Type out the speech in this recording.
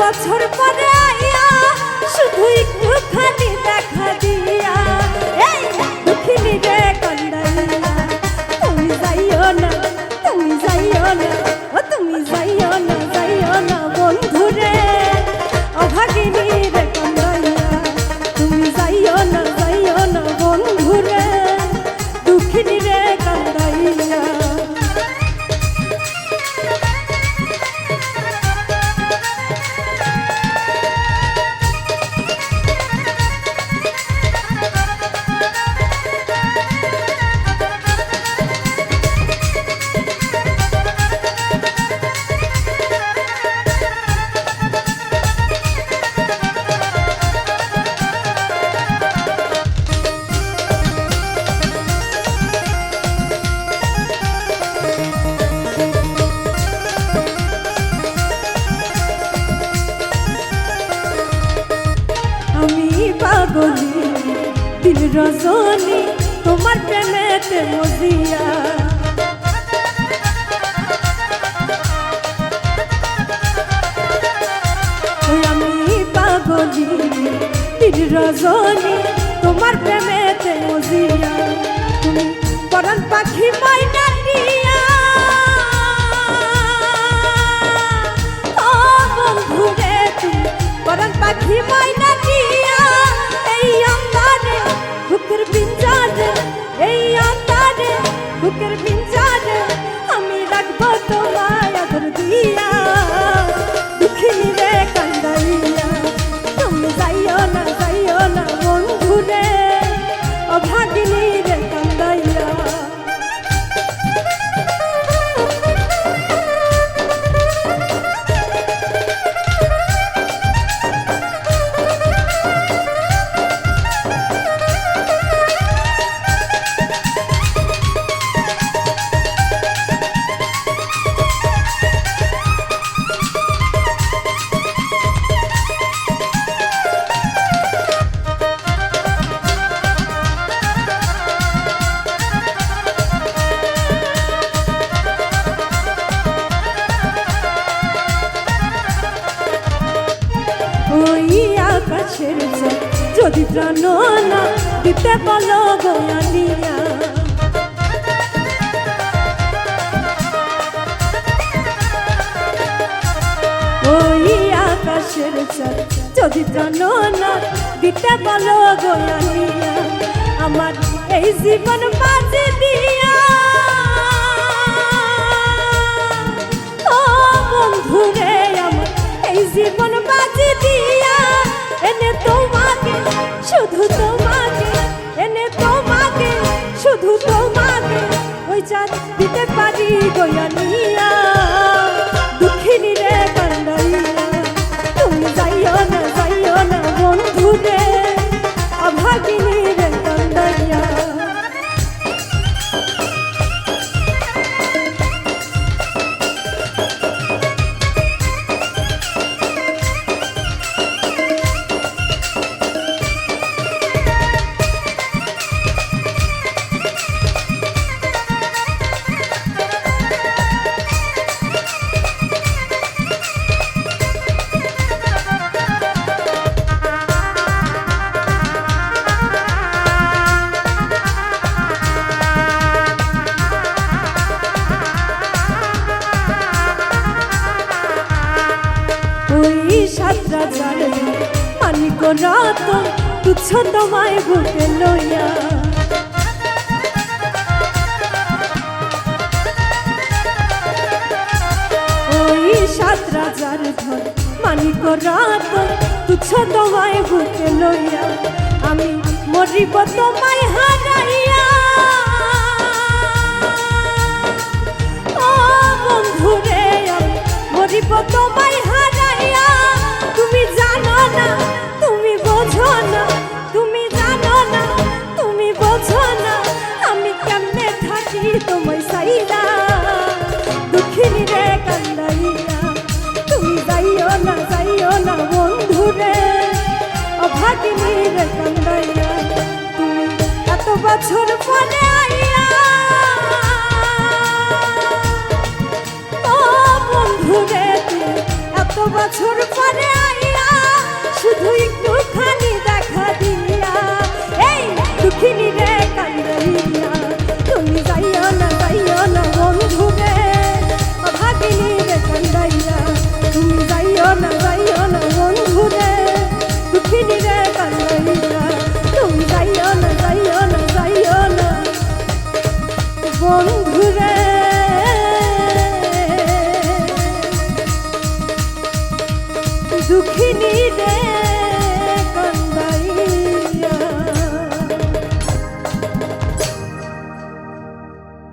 বছর পরে আইয়া শুধু একটু খালি দেখা দিয়া পাগলি দিন রজনী, তোমার প্রেমেতে মজিয়া। আমি পাগলি, দিন রজনী, তোমার প্রেমেতে মজিয়া। তুমি পরান পাখি জল যদি প্রাণ না দিতে গোয়ানিয়া ওই আকাশের যদি প্রাণ না দিতে বলো গোয়ানিয়া আমার এই জীবন বাজে দিতে রাত তুচ্ছ তোমায় বুকে লইয়া। ওই সাত রাজার ধন মানিক রাত তুচ্ছ তোমায় বুকে লইয়া। আমি মরিব তোমায় হারাইয়া। থাকি তোমায় সাইরা দুঃখিনী রে কান্দাইয়া তুমি যাইও না যাইও না বন্ধু রে অভাগিনী রে কান্দাইয়া তুমি এত বছর পরে আইয়া শুধু একটু